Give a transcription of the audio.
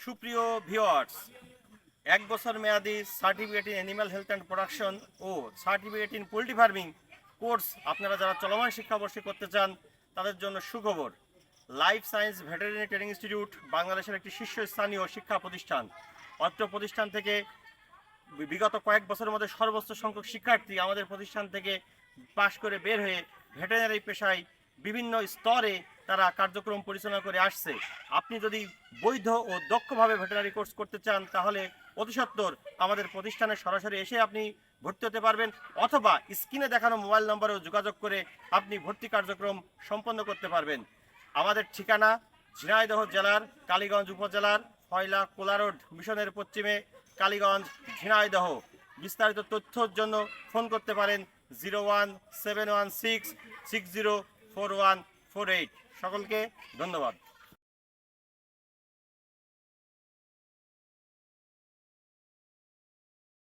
সুপ্রিয় ভিওয়ার্স এক বছর মেয়াদি certificate in animal health and production O certificate in poultry farming course আপনারা যারা চলমান শিক্ষাবর্ষে করতে চান, তাদের জন্য সুখবর। Life science veterinary training institute বাংলাদেশের একটি শীর্ষস্থানীয় শিক্ষা প্রতিষ্ঠান। অত্র প্রতিষ্ঠান থেকে বিগত কয়েক বছরের মধ্যে সর্বোচ্চ সংখ্যক শিক্ষার্থী আমাদের প্রতিষ্ঠান থেকে পাশ করে বের হয়ে ভেটেরিনারি পেশায় বিভিন্ন স্তরে তারা কার্যক্রম পরিচালনা করে আসছে। আপনি যদি বৈধ ও দক্ষভাবে ভেটেরিনারি কোর্স করতে চান, তাহলে অতি সত্বর আমাদের প্রতিষ্ঠানে সরাসরি এসে আপনি ভর্তি হতে পারবেন, অথবা স্ক্রিনে দেখানো মোবাইল নম্বরেও যোগাযোগ করে আপনি ভর্তি কার্যক্রম সম্পন্ন করতে পারবেন। আমাদের ঠিকানা ঝিনাইদহ জেলার কালীগঞ্জ উপজেলার ফয়লা কোলা রোড, মিশনের পশ্চিমে কালীগঞ্জ, ঝিনাইদহ। বিস্তারিত তথ্যর জন্য ফোন করতে পারেন zero one seven one six six zero four one four eight. সকলকে ধন্যবাদ।